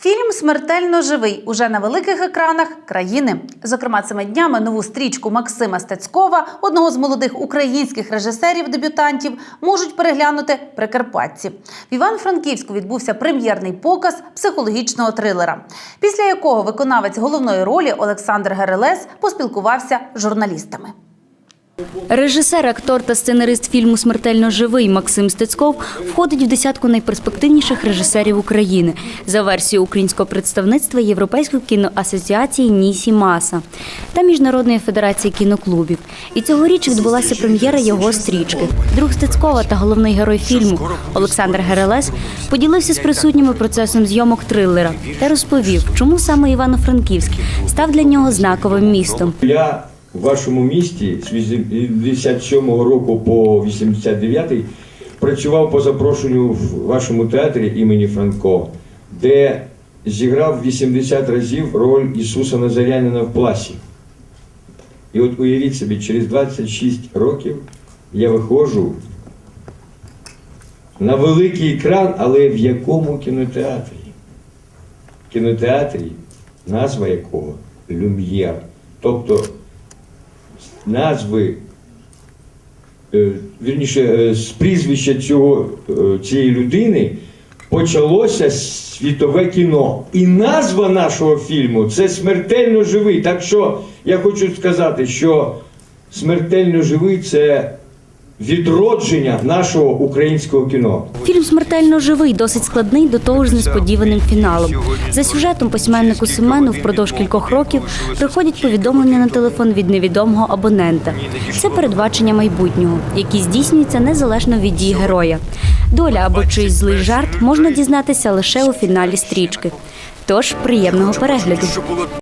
Фільм Смертельно живий уже на великих екранах країни. Зокрема, цими днями нову стрічку Максима Стецькова, одного з молодих українських режисерів-дебютантів, можуть переглянути прикарпатці. В Івано-Франківську відбувся прем'єрний показ психологічного трилера, після якого виконавець головної ролі Олександр Герелес поспілкувався з журналістами. Режисер, актор та сценарист фільму Смертельно живий Максим Стецьков входить в десятку найперспективніших режисерів України за версією українського представництва Європейської кіноасоціації Нісі Маса та Міжнародної федерації кіноклубів. І цьогоріч відбулася прем'єра його стрічки. Друг Стецькова та головний герой фільму Олександр Герелес поділився з присутніми процесом зйомок трилера та розповів, чому саме Івано-Франківськ став для нього знаковим містом. В вашому місті з 87 року по 89 працював по запрошенню в вашому театрі імені Франко, де зіграв 80 разів роль Ісуса Назарянина в пласі. І от уявіть собі, через 26 років я виходжу на великий екран, але в якому кінотеатрі? Кінотеатрі, назва якого Люм'єр. Тобто назви, е, вірніше, е, з прізвища цього, е, цієї людини почалося світове кіно. І назва нашого фільму це смертельно живий. Так що я хочу сказати, що смертельно живий це відродження нашого українського кіно. Фільм Смертельно живий досить складний до того ж з несподіваним фіналом. За сюжетом письменнику Семену впродовж кількох років приходять повідомлення на телефон від невідомого абонента. Це передбачення майбутнього, які здійснюються незалежно від дій героя. Доля або чийсь злий жарт можна дізнатися лише у фіналі стрічки. Тож приємного перегляду.